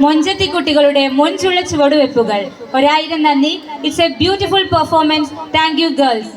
മൊഞ്ചത്തി കുട്ടികളുടെ മൊഞ്ചുള്ള ചുവടുവെപ്പുകൾ. ഒരായിരം നന്ദി. It's a beautiful performance thank you girls